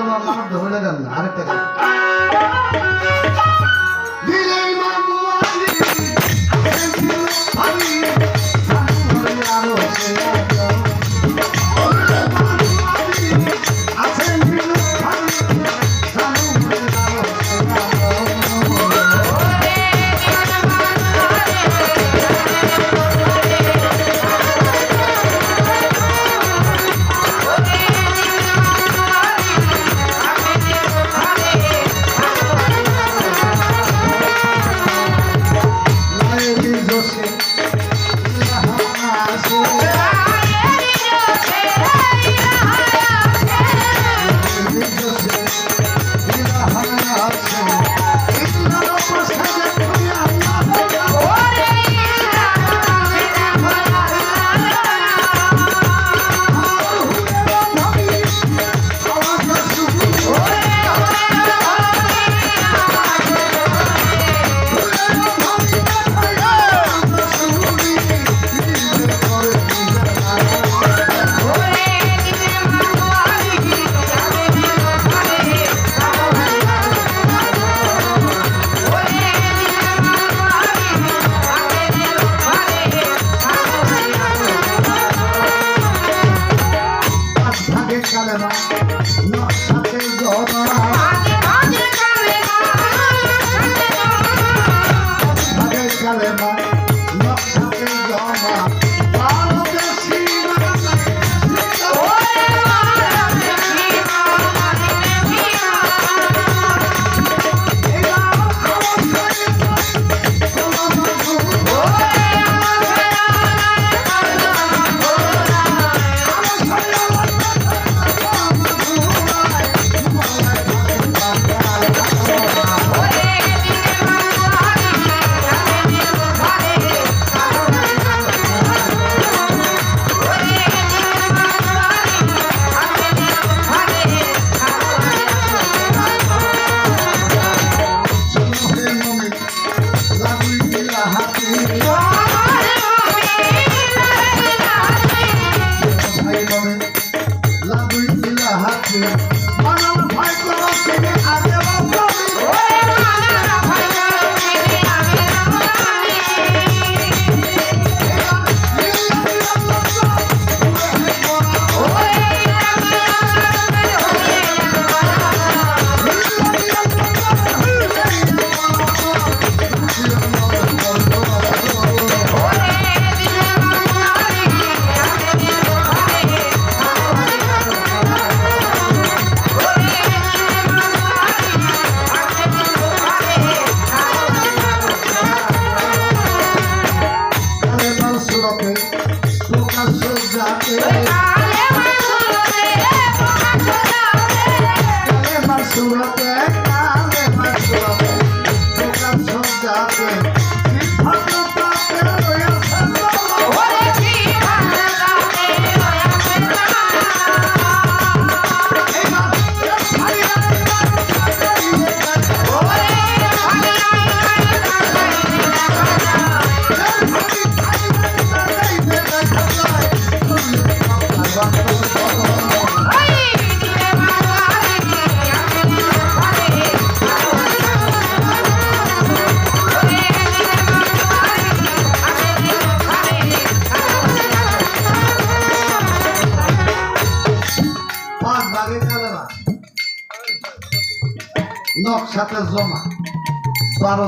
তোমার মানব ধরে দেন না আরেকটা গান দিলেই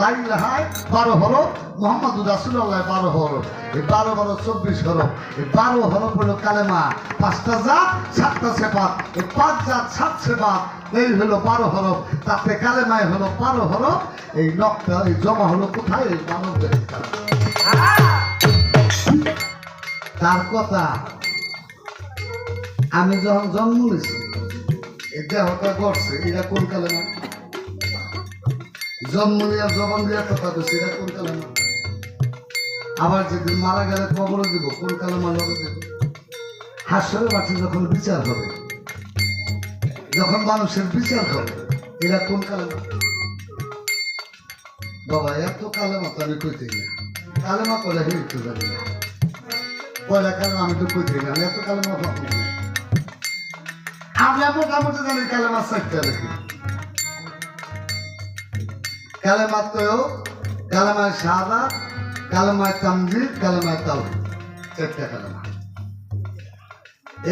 লাইন লেহায় বারো হরফ মোহাম্মদ রাসুল্লাহ বারো হরফ এই বারো বারো চব্বিশ হরফ এই বারো হরফ হলো কালেমা, পাঁচটা জাত, সাতটা সেপাত এই পাঁচ জাত, সাত সেপাত এই হলো বারো হরফ তাতে কালেমায় হলো বারো হরফ এই নকটা এই জমা হলো কোথায়? এই মানবদের তার কথা, আমি যখন জন্ম নিয়েছি এই দেহটা গড়ছে, এটা কোন কালেমা? জন্ম নিয়ে জবান দিয়ে কথা তো সেটা কোন কালেমা আবার যেদিন মারা গেলে কবরে দিব, কোন কালেমা লগে দেব হাসরে মাঠে যখন বিচার হবে, যখন মানুষের বিচার হবে এরা কোন কালেমা বাবা, এত কালেমা তো আমি কইতে না কালেমা কলে হে একটু জানি না। পয়লা কালেমা আমি তো কইতে না এত কালেমা আমরা মোটামুটি জানি কালেমা চারটা দেখি কালেমা তো কালেমায় সাদা কালেমায় তামজিদ কালেমায় তাও চারটা কালেমা।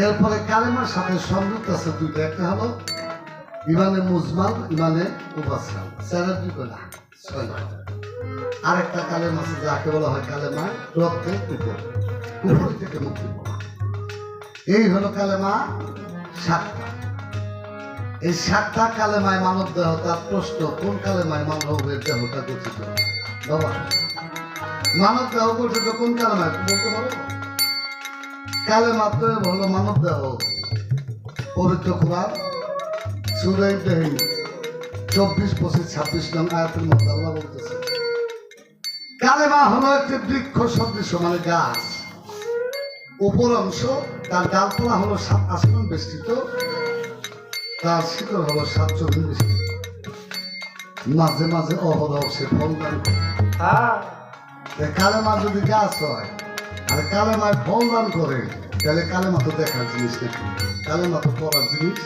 এরপরে কালেমার সাথে সংযুক্ত আছে দুইটা। একটা হলো ইমানে মুজমাল, ইমানে উপাসাল স্যারের দুই না আরেকটা কালেমা আছে, যাকে বলা হয় কালেমা রক্তে উপর উপর থেকে মুক্তি পাওয়া। এই হলো কালেমা সাতটা। এই সাতটা কালেমায় মানব দেহ, তার প্রশ্ন, কোন কালেমায় মানবের দেহটা গঠিত? বাবা, মানব দেহ গঠিত কোন কালেমায়? বলতে পারো? কালেমা তো হলো মানব দেহ। পবিত্র কুমার সুরাই দেহি চব্বিশ, পঁচিশ, ছাব্বিশ নং আয়াতের মধ্যে আল্লাহ বলতেছে, কালেমা হলো একটি বৃক্ষ সদৃশ মানে গাছ। উপর অংশ, তার ডালপালা হলো সাত আসমান বেষ্টিত তার শিকড় হলো সাত চব্বিশ মাঝে মাঝে অহরহ সে ফল দান করে। কালেমা যদি গাছ হয় আর কালেমায় ফল দান করে তাহলে কালেমা তো দেখার জিনিস নাকি কালেমা তো পড়ার জিনিস।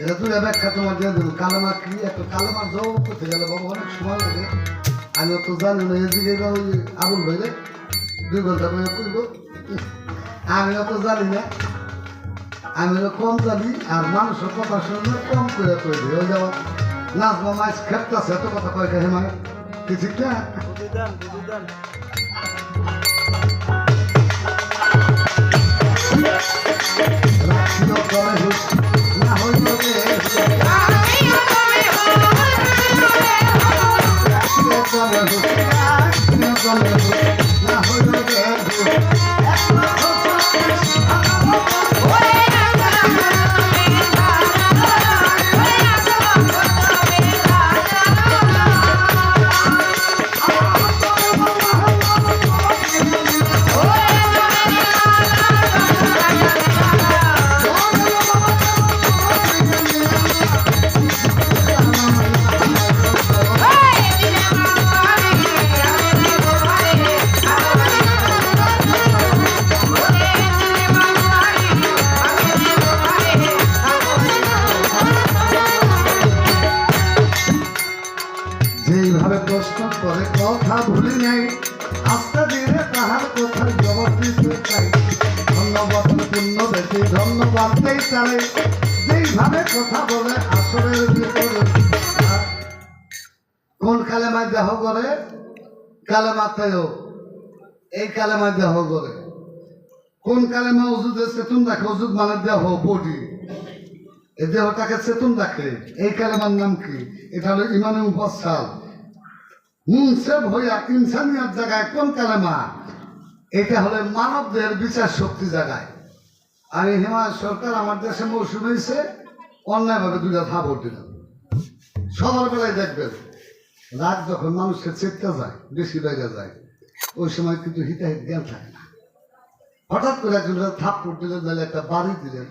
এটা তুই ব্যাখ্যা তোমার দিয়ে দেবো। কালেমা কি? একটা কালেমা জব করতে গেলে বাবা অনেক সময় লাগে। আমি তো জানি না এদিকে ওই আবুল ভাইলে দুই ঘণ্টা বইয়া করব আমি অত জানি না। আমি কম জানি আর মানুষের কথা শুনলে কম করে কই দিই ওই যেমন নাচবা মাছ খেপতাছে এত কথা কয় কে হেমায় কি? ঠিক না রাখিও হুশ, না হইল কালেমাতেও এই কালেমায় দেহ করে কোন কালেমা ওজুদ চেতন রাখে? ওজুদ মানে দেহ, বডি। এই দেহটাকে চেতন রাখে। এই কালেমার নাম কি? এটা হলো ইমানে মুফাসাল মুনসেব হইয়া ইনসানিয়ার জায়গায় কোন কালেমা? এটা হলো মানব দেহের বিচার শক্তি জায়গায়। আমি হিমালয় সরকার আমার দেশে মৌসুম হয়েছে অন্যায়ভাবে দুইটা থাপড় দিলাম সবার বেলায় দেখবেন রাত যখন মানুষের চেপতে যায়, বেশি বেড়ে যায়, ওই সময় কিন্তু হিতাহিত জ্ঞান থাকে না। হঠাৎ করে একজন থাপ্পড় দিলেন তাহলে একটা বাড়ি দিলেন।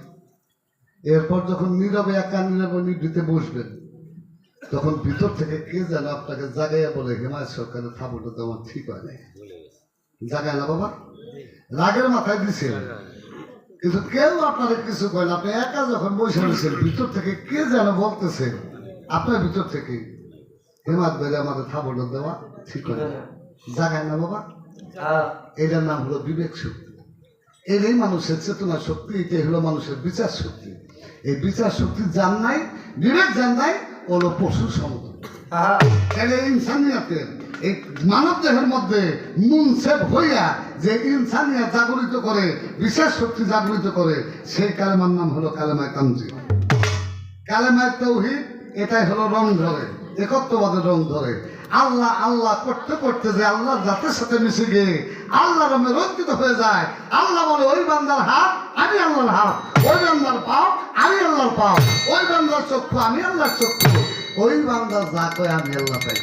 এরপর যখন নীরবে একা নীরবে নিবৃতে বসবেন, তখন ভিতর থেকে কে যেন আপনাকে জাগাইয়া বলে, হিমায়ত সরকারের থাপড়টা তো আমার ঠিক হয় নাই। জাগায় না বাবা? রাগের মাথায় দিছে কিন্তু কেউ আপনারা কিছু করেন আপনি একা যখন বসে রয়েছেন, ভিতর থেকে কে যেন বলতেছে আপনার ভিতর থেকে হেমাত বেলে আমাদের থাপড়টা দেওয়া ঠিক হয় না জাগায় না বাবা। এটার নাম হলো বিবেক শক্তি। এটাই মানুষের চেতনা শক্তি এটাই হলো মানুষের বিচার শক্তি। এই বিচার শক্তি জান নাই বিবেক জান নাই হলো পশু সমতুল্য তাহলে ইনসানিয়াতের এই মানব দেহের মধ্যে মুনসেব হইয়া যে ইনসানিয়া জাগরিত করে বিশেষ শক্তি জাগরিত করে সেই কালেমার নাম হলো কালেমায় তামজি কালেমায় তৌহিদ এটাই হলো রং ধরে। একত্ববাদের রং ধরে। আল্লাহ আল্লাহ করতে করতে যে আল্লাহ জাতের সাথে মিশে গিয়ে আল্লাহ রঙে রঞ্জিত হয়ে যায় আল্লাহ বলে ওই বান্দার হাত আমি আল্লাহর হাত। ওই বান্দার পাও আমি আল্লাহর পাও। ওই বান্দার চক্ষু আমি আল্লাহর চক্ষু। ওই বান্দা যা কয় আমি আল্লাহ করি।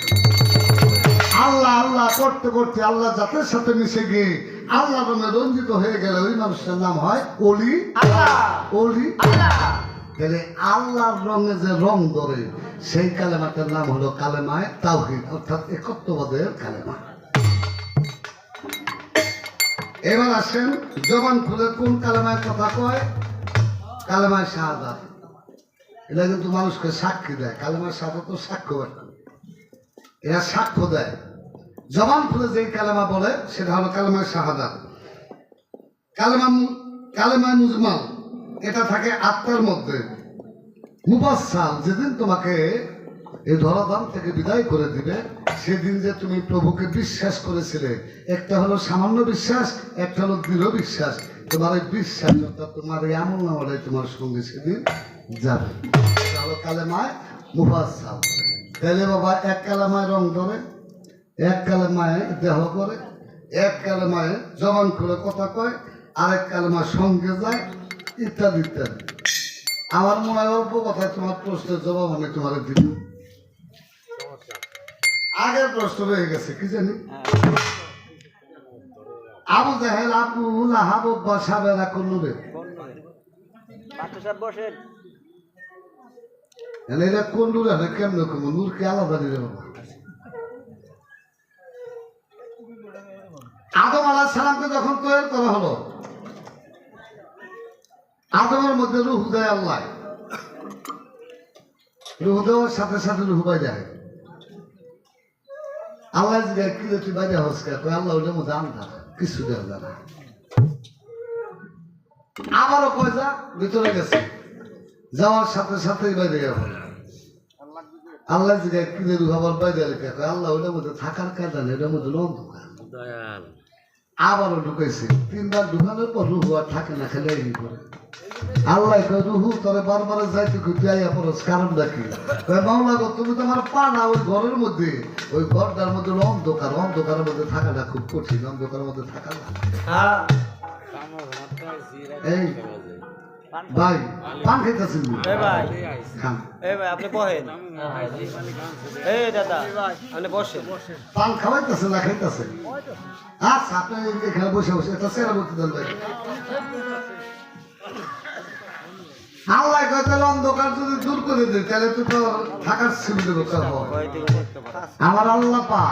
আল্লাহ আল্লাহ করতে করতে আল্লাহ জাতের সাথে মিশে গিয়ে আল্লাহ রঙে রঞ্জিত হয়ে গেলে ওই মানুষের নাম হয় অলি। আল্লাহ। অলি। আল্লাহ। তাহলে আল্লাহর রঙে যে রং ধরে, সেই কালেমাটার নাম হলো কালেমায় তাওহিদ, অর্থাৎ একত্ববাদের কালেমা। এবার আসেন জবান খুলে কোন কালেমায় কথা কয়? কালেমায় শাহাদাত। এটা কিন্তু মানুষকে সাক্ষী দেয় কালেমায় শাহাদাত তো সাক্ষ্য এরা সাক্ষ্য দেয়। জবান খুলে যেই কালেমা বলে, সেটা হলো কালেমায় শাহাদাত। কালেমা কালেমায় মুজমাল। এটা থাকে আত্মার মধ্যে। মুবাসাল যেদিন তোমাকে এই ধরাধাম থেকে বিদায় করে দিবে, সেদিন যে তুমি প্রভুকে বিশ্বাস করেছিলে। একটা হলো সামান্য বিশ্বাস, একটা হলো দৃঢ় বিশ্বাস। তোমার এই বিশ্বাস অর্থাৎ তোমার এই আমল নামাটাই তোমার সঙ্গে সেদিন যাবে। হলো কালেমায় মুফাসাল তাহলে বাবা, এক কালে কালেমায় রং ধরে, এক কালেমায় দেহ করে, এক কালেমায় জবান করে কথা কয়, আরেক কালেমায় সঙ্গে যায় ইত্যাদি ইত্যাদি। আমার মনে হয় অল্প কথা তোমার প্রশ্নের জবাব আমি তোমার দিব। আগের প্রশ্ন রয়ে গেছে কি জানি? আবু জাহেল আবু লাহাব বা সাবেরা বসেন। এটা কোন নূর আছে কেমন কম নূর কে আলাদা নিলে বাবা আদম আলাহ সালামকে যখন তৈরি করা হলো আদমের মধ্যে রুহ দেয় আল্লাহ। রুহ দেওয়ার সাথে সাথে রুহ বাই যায় আল্লাহ জিজ্ঞাসা কি রে তুই বাইরে হস কে আল্লাহ ওটার মধ্যে আন্ধা কিছু দেওয়া যায় না। আবারও কয়জা ভিতরে গেছে। যাওয়ার সাথে সাথেই বাইরে গেল। আল্লাহ জিজ্ঞাসা কি রে রুহ আবার বাইরে রেখে কয় আল্লাহ ওটার মধ্যে থাকার কায়দা নেই ওটার মধ্যে অন্ধকার আবারও ঢুকাইছে। তিনবার ঢুকানোর পর রুহু আর থাকে না খেলে করে। আল্লাহ কয় রুহু তোরে বারবার যাইতে কই তুই আইয়া পড়স কারণটা কি? কয় মাওলা গো তুমি তোমার পা না ওই ঘরের মধ্যে ওই ঘরটার মধ্যে অন্ধকার অন্ধকারের মধ্যে থাকাটা খুব কঠিন অন্ধকারের মধ্যে থাকা না। এই ভাই পান খাইতেছেন ভাই এই ভাই আপনি বহেন এই দাদা আপনি বসেন। পান খাওয়াইতেছে না আচ্ছা আপনি এখানে বসে বসে এটা সেরা বলতে দেন ভাই। আল্লাহ অন্ধকার যদি দূর করে দিই তাহলে তো থাকার সুবিধা হবে। আমার আল্লাহ পা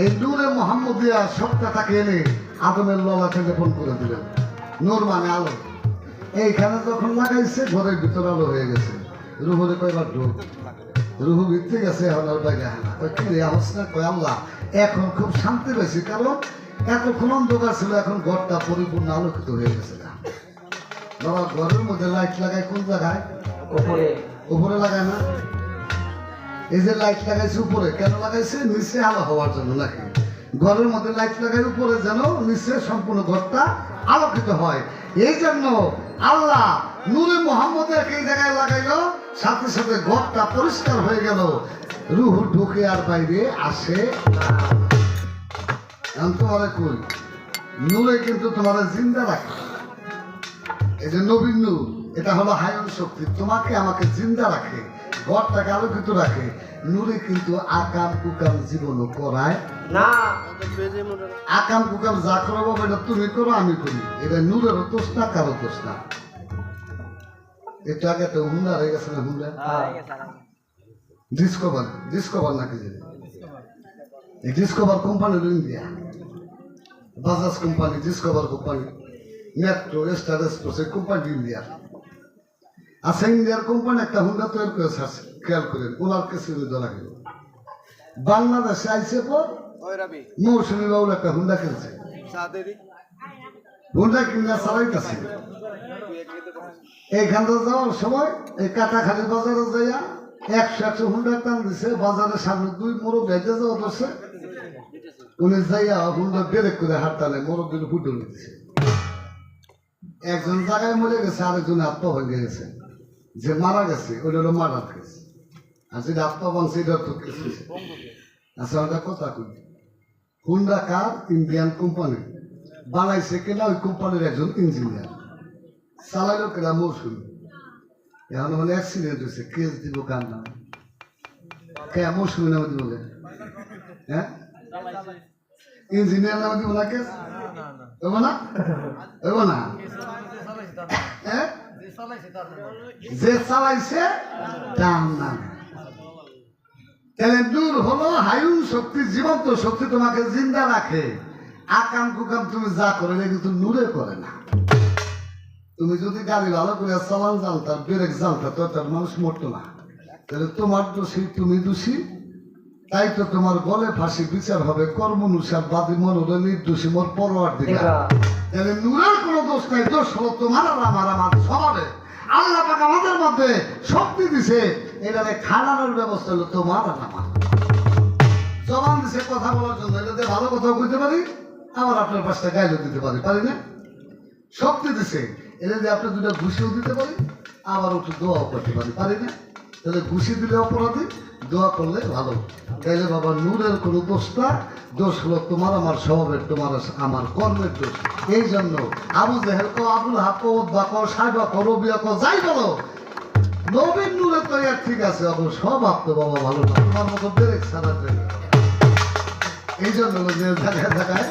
এই নূরে মোহাম্মদিয়া সপ্তাহটাকে এনে আদমের থেকে ফোন করে দিলেন। নূর মানে আলো। এইখানে যখন লাগাইছে, ঘরের ভিতরে আলো হয়ে গেছে। রুহরে কয়বার ঢোক? রুহু গেছে, এখন না। কয় আল্লাহ, এখন খুব শান্তি পেয়েছি কারণ এতক্ষণ অন্ধকার ছিল, এখন ঘরটা পরিপূর্ণ আলোকিত হয়ে গেছে। বাবা ঘরের মধ্যে লাইট লাগায় কোন জায়গায়? উপরে। উপরে লাগায় না? এই যে লাইট লাগাইছে উপরে কেন লাগাইছে? নিচে আলো হওয়ার জন্য নাকি? ঘরের মধ্যে লাইট লাগাই উপরে যেন নিচে সম্পূর্ণ ঘরটা আলোকিত হয়। এই জন্য আল্লাহ নূরে মোহাম্মদের এই জায়গায় লাগাইলো সাথে সাথে ঘরটা পরিষ্কার হয়ে গেল। রুহ ঢুকে আর বাইরে আসে না। তোমারে কই নূরে কিন্তু তোমার জিন্দা রাখে। এই যে নবীন নূর এটা হলো হায়ন শক্তি। তোমাকে আমাকে জিন্দা রাখে ঘরটাকে আলোকিত রাখে। নূরে কিন্তু আকাম কুকাম জীবন করায়। না আকাম কুকাম যা করো বাবা এটা তুমি করো আমি করি। এটা নূরেরও দোষ না কারও দোষ না। আগে তো হুন্ডা হয়ে গেছে না হুন্ডা ডিসকভার ডিসকভার নাকি যে এই Discover company India Bajaj company Discover company Metro Star Express এই কোম্পানি ইন্ডিয়া আচ্ছা ইন্ডিয়ার কোম্পানি একটা হুন্ডা তৈরি করে খেয়াল করেন ওনার কাছে ধরা গেল বাংলাদেশে আইসে পর মৌসুমী বাবুর একটা হুন্ডা কিনছে। হুন্ডা কিনা চালাইতেছে এইখানটা যাওয়ার সময় এই কাটাখালি বাজারে যাইয়া একশো একশো হুন্ডা টান দিছে বাজারের সামনে দুই মোড়ো বেঁধে যাওয়া ধরছে উনি যাইয়া হুন্ডা বেরেক করে হাত টানে মোড়ো দিলে ফুটে দিচ্ছে একজন জায়গায় মরে গেছে, আরেকজন আত্মা ভেঙে গেছে। যে মারা গেছে ওটা হলো মারা গেছে আর যেটা আত্মা ভাঙছে এটা তো কিছু আচ্ছা ওটা কথা কই। হুন্ডা কার? ইন্ডিয়ান কোম্পানি বানাইছে কিনা, ওই কোম্পানির একজন ইঞ্জিনিয়ার। চালাইলো কিনা, মৌসুমি। এখন মানে অ্যাক্সিডেন্ট হয়েছে, কেস দিব কার নাম? কে? মৌসুমী নামে দিব? হ্যাঁ? ইঞ্জিনিয়ার নামে দিব না কে দেবো না। দেবো না? হ্যাঁ যে চালাইছে তার নাম। তাহলে দূর হলো হায়ুন শক্তি জীবন্ত শক্তি তোমাকে জিন্দা রাখে। আকাম কুকাম তুমি যা করে এটা কিন্তু নূরে করে না। তুমি যদি গাড়ি ভালো করে চালান জানতাম ব্রেক জানতা তো তার মানুষ মরতো না। তাহলে তোমার দোষী তুমি দোষী। তাই তো তোমার গলে ফাঁসি বিচার হবে কর্মনুসার বাদী মন হলে নির্দোষী মোর পরোয়ার দিকে তাহলে নূরের কোনো দোষ নাই দোষ হলো তোমার আর আমার আমার স্বভাবে আল্লাহ পাক আমাদের মধ্যে শক্তি দিছে এটারে খানানোর ব্যবস্থা হলো তোমার আর আমার। জবান দিছে কথা বলার জন্য এটা দিয়ে ভালো কথা বলতে পারি আবার আপনার পাশটা গাইলেও দিতে পারি পারি না? শক্তি দিছে এটা দিয়ে আপনি দুটো ঘুষিও দিতে পারি আবার একটু দোয়াও করতে পারি পারি না? তাহলে ঘুষি দিলে অপরাধী দোয়া করলে ভালো। তাইলে বাবা, নূরের কোনো দোষ দোষ হলো তোমার, আমার স্বভাবের তোমার, আমার কর্মের দোষ। এই জন্য আবু জেহেল কো আবুল হাকো বাকো সাইবা কো রবিয়া কো যাই বলো। নবীন নূরের তো ইয়ার ঠিক আছে অবু স্বভাব তো বাবা ভালো না। তোমার মতো ব্রেক ব্রেক এই জন্য হলো যে জায়গায় জায়গায়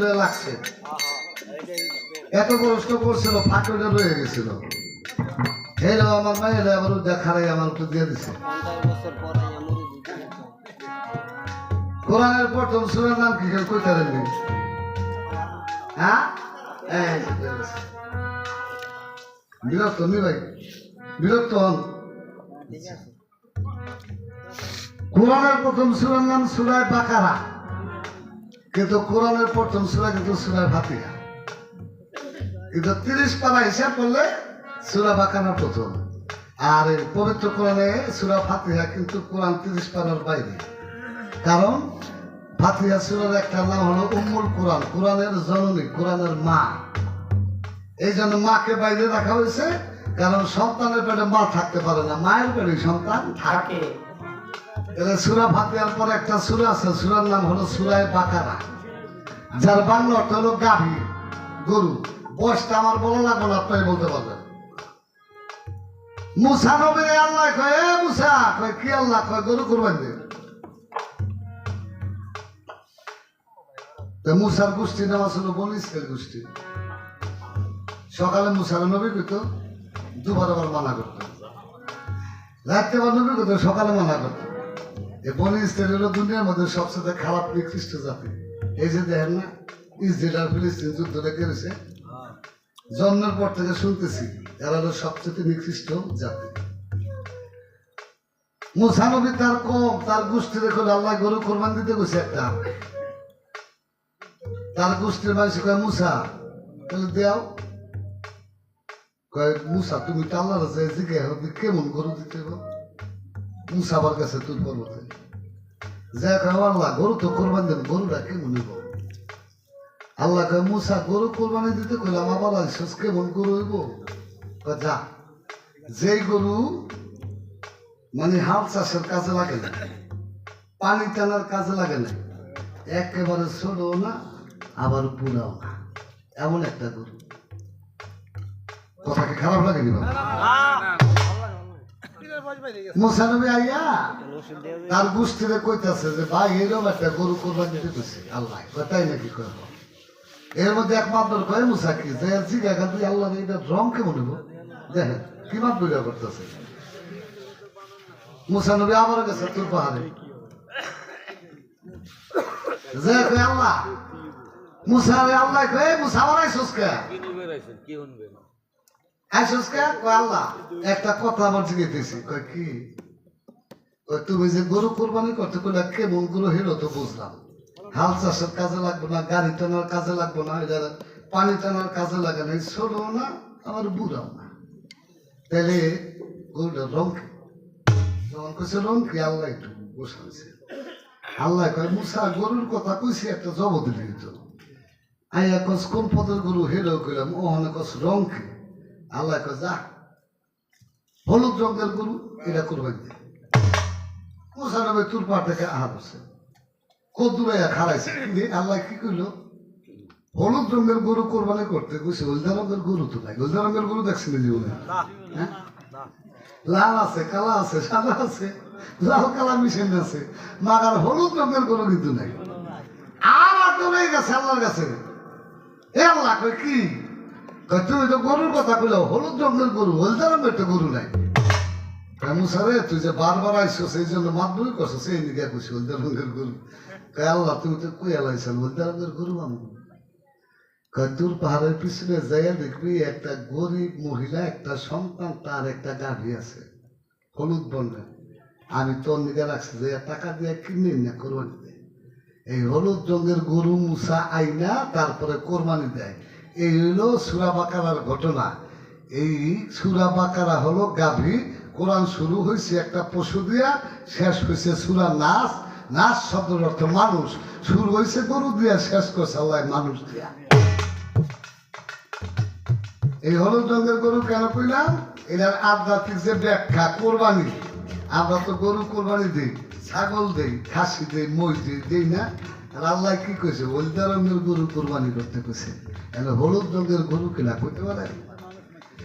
বয়স লাগছে। এত কষ্ট করছিল ফাঁকটা রয়ে গেছিল। হেলো আমার মায়েরা আবার দেখারে আমার একটু দিয়ে দিছে। কোরআনের প্রথম সুরের নাম কি কেউ কইতে হ্যাঁ। বিরক্ত নি ভাই? বিরক্ত হন। কোরআনের প্রথম সুরের নাম সুরায় বাকারা। কিন্তু কোরআনের প্রথম সুরা কিন্তু সুরায় ফাতিহা। কিন্তু তিরিশ পারা হিসাব করলে সুরা বাকানা প্রথম। আর এই পবিত্র কোরআনে সুরা ফাতিহা কিন্তু কোরআন তিরিশ পারার বাইরে। কারণ ফাতিহা সুরার একটা নাম হলো উম্মুল কোরআন, কোরআনের জননী, কোরআনের মা। এই জন্য মাকে বাইরে রাখা হয়েছে, কারণ সন্তানের পেটে মা থাকতে পারে না। মায়ের পেটে সন্তান থাকে। এলে সুরা ফাতিহার পর একটা সুরা আছে, সুরার নাম হলো সুরায় বাকারা। যার বাংলা অর্থ হলো গাভী, গরু। বয়সটা আমার বলো না আপনাই বলতে পারবেন। মুসা নবীরে আল্লাহ কয়, এ মুসা! কয়, কি আল্লাহ? কয়, গরু কুরবান দে। মুসার গোষ্ঠী নাম আসলে বলিস গোষ্ঠী। সকালে মুসার নবী কইতো দুবার আবার মানা করতো। রাত্রে আবার নবী কইতো, সকালে মানা করতো। ইসরায়েল হলো দুনিয়ার মধ্যে সবচেয়ে খারাপ নিকৃষ্ট জাতি। এই যে দেখেন না, ইসরায়েল আর ফিলিস্তিন যুদ্ধটা করেছে জন্মের পর থেকে শুনতেছি, এরা হলো সবচেয়ে নিকৃষ্ট জাতি। মুসানবী তার কম, তার গোষ্ঠী দেখো আল্লাহ গরু কোরবান দিতে গেছে একটা। তার গোষ্ঠীর মানুষ কয়, মুসা, তাহলে দেও। কয়, মুসা, তুমি তো জিজ্ঞাসা কেমন গরু দিতে গো মুসা আবার কাছে কয় আল্লাহ, গরু তো কোরবান দেন আল্লাহ মুসা, গরু কোরবানি দিতে কইলাম, আবার হইব? যা, যেই গরু মানে হাল চাষের কাজে লাগে না, পানি টানার কাজে লাগে না, একেবারে ছোটও না, আবার বুড়াও না। এমন একটা গরু। কথা কি খারাপ লাগেনি বাবা? মুসা আইয়া তার গোষ্ঠীরে কইতাছে যে ভাই এরকম একটা গরু কোরবানি দিতে কইছে আল্লাহ তাই নাকি কয় এর মধ্যে একমাত্র কয় মুসা কি যে জিজ্ঞাসা তুই আল্লাহ এটা রং কেমন হইব? দেখেন কি মাপ বিড়া করতেছে। মুসা নবী আবার গেছে তোর পাহাড়ে। যে কয় আল্লাহ মুসা আল্লাহ কয় মুসা আইসস কে? কে কয় আল্লাহ। একটা কথা আমার কি? গরু কোরবানি কেমন গরু তো হাল চাষের কাজে লাগবে না, গাড়ি টানার কাজে লাগবে না পানি টানার কাজে লাগে না ছোট না আমার বুড়াও না। তাহলে গরুটা রং কি? তখন কইছে রং কি? আল্লাহ একটু বসাইছে আল্লাহ কয়, মুসা, গরুর কথা কইছি, একটা জব দিলি আইয়া কস, কোন পদের গরু হেরো কইলাম? ওখানে কস, রং কি? আল্লাহ যা হলুদ রঙের গরু এটা কোরবানি দে। মুসানবে তোর পা থেকে কদ্দুরাইয়া আল্লাহ কি কইলো? হলুদ রঙের গরু কোরবানি করতে কইছে হলদা রঙের গরু তো নাই হলদা রঙের গরু জীবনে? হ্যাঁ? লাল আছে কালা আছে সাদা আছে লাল কালা মিশেন আছে মাগার হলুদ রঙের গরু কিন্তু নাই। আর গেছে আল্লাহর কাছে। এ আল্লাহ কি? তুমি তো গরুর কথা কইলো, হলুদ রঙের গরু হলদা রঙের তো গরু নাই। মুসারে তুই যে বারবার আইসো, সেই জন্য মাতবুই করছ, সেই দিকে কইছি হলদা রঙের গরু। আল্লাহ, তুমি তো কই আলাইছেন হলদা রঙের গরু কই তোর পাহাড়ের পিছনে যাইয়া দেখবি, একটা গরিব মহিলা, একটা সন্তান, তার একটা গাভী আছে, হলুদ বর্ণের। আমি তোর নিকে রাখছি, যে টাকা দিয়ে কিনে না কোরবানি দেয়। এই হলুদ রঙের গরু মুসা আইনা, তারপরে কোরবানি দেয়। এই হইল সুরা বাকারার ঘটনা। এই সুরা বাকারা হলো গাভী। কোরআন শুরু হয়েছে একটা পশু দিয়া, শেষ হয়েছে সুরা নাচ নাচ শব্দের অর্থ মানুষ। শুরু হয়েছে গরু দিয়া, শেষ করছে আল্লাহ মানুষ দিয়া। এই হলুদ রঙের গরু কেন কইলাম? এটার আধ্যাত্মিক যে ব্যাখ্যা, কোরবানি। আমরা তো গরু কোরবানি দিই, ছাগল দেই, খাসি দেই মই দিই, দেই না। আল্লাহ কি কইছে? রঙের গরু কোরবানি করতে কইছে। হলুদ রঙের গরু কিনা? করতে পারে?